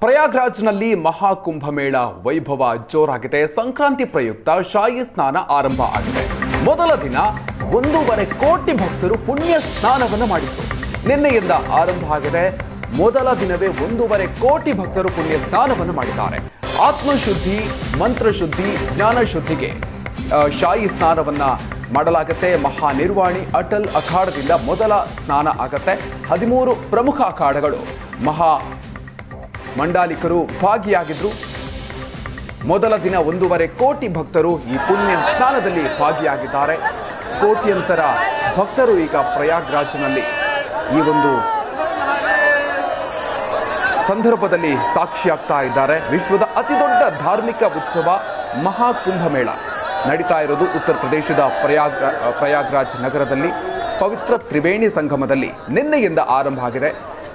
ಪ್ರಯಾಗ್ರಾಜ್ನಲ್ಲಿ ಮಹಾಕುಂಭಮೇಳ ವೈಭವ ಜೋರಾಗಿದೆ. ಸಂಕ್ರಾಂತಿ ಪ್ರಯುಕ್ತ ಶಾಹಿ ಸ್ನಾನ ಆರಂಭ ಆಗಿದೆ. ಮೊದಲ ದಿನ ಒಂದೂವರೆ ಕೋಟಿ ಭಕ್ತರು ಪುಣ್ಯ ಸ್ನಾನವನ್ನು ಮಾಡಿದರು. ನಿನ್ನೆಯಿಂದ ಆರಂಭ ಆಗಿದೆ. ಮೊದಲ ದಿನವೇ ಒಂದೂವರೆ ಕೋಟಿ ಭಕ್ತರು ಪುಣ್ಯ ಸ್ನಾನವನ್ನು ಮಾಡಿದ್ದಾರೆ. ಆತ್ಮಶುದ್ಧಿ ಮಂತ್ರಶುದ್ಧಿ ಜ್ಞಾನ ಶುದ್ಧಿಗೆ ಆ, ಶಾಹಿ ಸ್ನಾನವನ್ನ ಮಾಡಲಾಗುತ್ತೆ. ಮಹಾ ನಿರ್ವಾಣಿ ಅಟಲ್ ಅಖಾಡದಿಂದ ಮೊದಲ ಸ್ನಾನ ಆಗತ್ತೆ. ಹದಿಮೂರು ಪ್ರಮುಖ ಅಖಾಡಗಳು. ಮಹಾ ಮಂಡಾಲಿಕರು ಭಾಗಿಯಾಗಿದ್ರು. ಮೊದಲ ದಿನ ಒಂದೂವರೆ ಕೋಟಿ ಭಕ್ತರು ಈ ಪುಣ್ಯ ಸ್ಥಾನದಲ್ಲಿ ಭಾಗಿಯಾಗಿದ್ದಾರೆ. ಕೋಟ್ಯಂತರ ಭಕ್ತರು ಈಗ ಪ್ರಯಾಗ್ರಾಜ್ನಲ್ಲಿ. ಈ ಒಂದು ಸಂದರ್ಭದಲ್ಲಿ ಸಾಕ್ಷಿಯಾಗ್ತಾ ಇದ್ದಾರೆ. ವಿಶ್ವದ ಅತಿದೊಡ್ಡ ಧಾರ್ಮಿಕ ಉತ್ಸವ ಮಹಾಕುಂಭಮೇಳ. ನಡೀತಾ ಇರೋದು ಉತ್ತರ ಪ್ರದೇಶದ ಪ್ರಯಾಗ್, ಪ್ರಯಾಗ್ರಾಜ್ ನಗರದಲ್ಲಿ. ಪವಿತ್ರ ತ್ರಿವೇಣಿ ಸಂಗಮದಲ್ಲಿ ನಿನ್ನೆಯಿಂದ ಆರಂಭ ಆಗಿದೆ.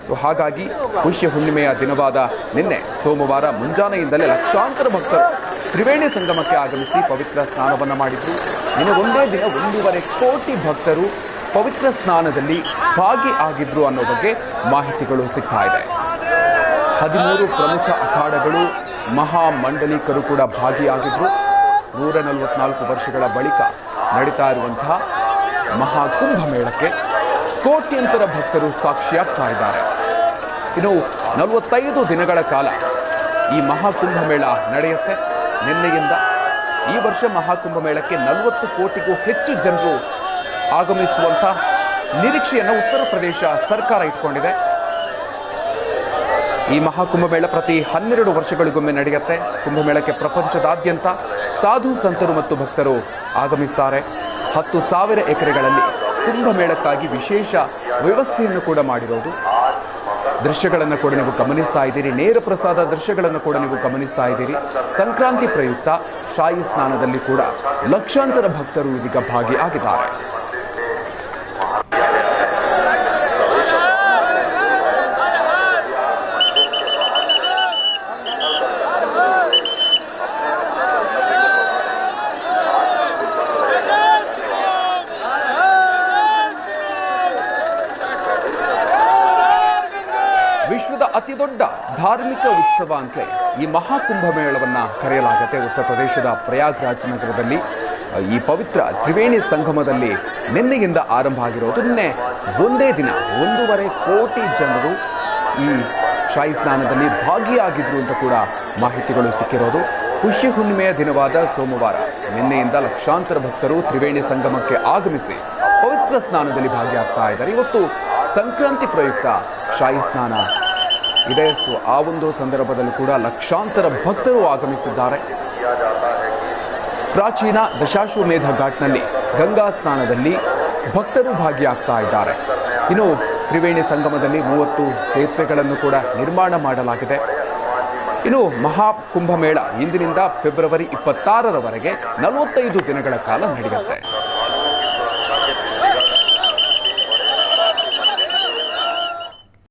ಸೊ ಹಾಗಾಗಿ ಪುಷ್ಯ ಹುಣ್ಣಿಮೆಯ ದಿನವಾದ ನಿನ್ನೆ ಸೋಮವಾರ ಮುಂಜಾನೆಯಿಂದಲೇ ಲಕ್ಷಾಂತರ ಭಕ್ತರು ತ್ರಿವೇಣಿ ಸಂಗಮಕ್ಕೆ ಆಗಮಿಸಿ ಪವಿತ್ರ ಸ್ನಾನವನ್ನು ಮಾಡಿದ್ರು. ಇನ್ನು ಒಂದೇ ದಿನ ಒಂದೂವರೆ ಕೋಟಿ ಭಕ್ತರು ಪವಿತ್ರ ಸ್ನಾನದಲ್ಲಿ ಭಾಗಿ ಆಗಿದ್ರು ಅನ್ನೋ ಬಗ್ಗೆ ಮಾಹಿತಿಗಳು ಸಿಗ್ತಾ ಇದೆ. ಹದಿಮೂರು ಪ್ರಮುಖ ಅಖಾಡಗಳು ಮಹಾ ಮಂಡಲಿಕರು ಕೂಡ ಭಾಗಿಯಾಗಿದ್ರು. ನೂರ ನಲವತ್ನಾಲ್ಕು ವರ್ಷಗಳ ಬಳಿಕ ನಡೀತಾ ಇರುವಂತಹ ಮಹಾಕುಂಭ ಮೇಳಕ್ಕೆ ಕೋಟ್ಯಂತರ ಭಕ್ತರು ಸಾಕ್ಷಿಯಾಗ್ತಾ ಇದ್ದಾರೆ ಇನ್ನು ನಲವತ್ತೈದು ದಿನಗಳ ಕಾಲ ಈ ಮಹಾಕುಂಭ ಮೇಳ ನಡೆಯುತ್ತೆ. ನಿನ್ನೆಯಿಂದ ಈ ವರ್ಷ ಮಹಾಕುಂಭ ಮೇಳಕ್ಕೆ ನಲವತ್ತು ಕೋಟಿಗೂ ಹೆಚ್ಚು ಜನರು ಆಗಮಿಸುವಂಥ ನಿರೀಕ್ಷೆಯನ್ನು ಉತ್ತರ ಪ್ರದೇಶ ಸರ್ಕಾರ ಇಟ್ಕೊಂಡಿದೆ. ಈ ಮಹಾಕುಂಭಮೇಳ ಪ್ರತಿ ಹನ್ನೆರಡು ವರ್ಷಗಳಿಗೊಮ್ಮೆ ನಡೆಯುತ್ತೆ. ಕುಂಭಮೇಳಕ್ಕೆ ಪ್ರಪಂಚದಾದ್ಯಂತ ಸಾಧು ಸಂತರು ಮತ್ತು ಭಕ್ತರು ಆಗಮಿಸ್ತಾರೆ. ಹತ್ತು ಸಾವಿರ ಎಕರೆಗಳಲ್ಲಿ ಕುಂಭಮೇಳಕ್ಕಾಗಿ ವಿಶೇಷ ವ್ಯವಸ್ಥೆಯನ್ನು ಕೂಡ ಮಾಡಿರೋದು. ದೃಶ್ಯಗಳನ್ನು ಕೂಡ ನೀವು ಗಮನಿಸ್ತಾ ಇದ್ದೀರಿ. ನೇರ ಪ್ರಸಾದ ದೃಶ್ಯಗಳನ್ನು ಕೂಡ ನೀವು ಗಮನಿಸ್ತಾ ಇದ್ದೀರಿ. ಸಂಕ್ರಾಂತಿ ಪ್ರಯುಕ್ತ ಶಾಹಿ ಸ್ನಾನದಲ್ಲಿ ಕೂಡ ಲಕ್ಷಾಂತರ ಭಕ್ತರು ಇದೀಗ ಭಾಗಿಯಾಗಿದ್ದಾರೆ. ವಿಶ್ವದ ಅತಿದೊಡ್ಡ ಧಾರ್ಮಿಕ ಉತ್ಸವ ಅಂತಲೇ ಈ ಮಹಾಕುಂಭ ಮೇಳವನ್ನ ಕರೆಯಲಾಗುತ್ತೆ ಉತ್ತರ ಪ್ರದೇಶದ ಪ್ರಯಾಗ್ರಾಜ್ ನಗರದಲ್ಲಿ. ಈ ಪವಿತ್ರ ತ್ರಿವೇಣಿ ಸಂಗಮದಲ್ಲಿ ನಿನ್ನೆಯಿಂದ ಆರಂಭ ಆಗಿರೋದು ನಿನ್ನೆ ಒಂದೇ ದಿನ, ಒಂದೂವರೆ ಕೋಟಿ ಜನರು ಈ ಶಾಹಿ ಸ್ನಾನದಲ್ಲಿ ಭಾಗಿಯಾಗಿದ್ರು ಅಂತ ಕೂಡ ಮಾಹಿತಿಗಳು ಸಿಕ್ಕಿರೋದು. ಖುಷಿ ಹುಣ್ಣಿಮೆಯ ದಿನವಾದ ಸೋಮವಾರ. ನಿನ್ನೆಯಿಂದ ಲಕ್ಷಾಂತರ ಭಕ್ತರು ತ್ರಿವೇಣಿ ಸಂಗಮಕ್ಕೆ ಆಗಮಿಸಿ ಪವಿತ್ರ ಸ್ನಾನದಲ್ಲಿ ಭಾಗಿಯಾಗ್ತಾ ಇದ್ದಾರೆ. ಇವತ್ತು ಸಂಕ್ರಾಂತಿ ಪ್ರಯುಕ್ತ ಶಾಹಿ ಸ್ನಾನ ಇದೆ. ಸೊ ಆ ಒಂದು ಸಂದರ್ಭದಲ್ಲೂ ಕೂಡ ಲಕ್ಷಾಂತರ ಭಕ್ತರು ಆಗಮಿಸಿದ್ದಾರೆ. ಪ್ರಾಚೀನ ದಶಾಶ್ವಮೇಧ ಘಾಟ್ನಲ್ಲಿ ಗಂಗಾ ಸ್ನಾನದಲ್ಲಿ ಭಕ್ತರು ಭಾಗಿಯಾಗ್ತಾ ಇದ್ದಾರೆ. ಇನ್ನು ತ್ರಿವೇಣಿ ಸಂಗಮದಲ್ಲಿ ಮೂವತ್ತು ಸೇತುವೆಗಳನ್ನು ಕೂಡ ನಿರ್ಮಾಣ ಮಾಡಲಾಗಿದೆ. ಇನ್ನು ಮಹಾಕುಂಭಮೇಳ ಇಂದಿನಿಂದ ಫೆಬ್ರವರಿ ಇಪ್ಪತ್ತಾರರವರೆಗೆ ನಲವತ್ತೈದು ದಿನಗಳ ಕಾಲ ನಡೆಯುತ್ತೆ.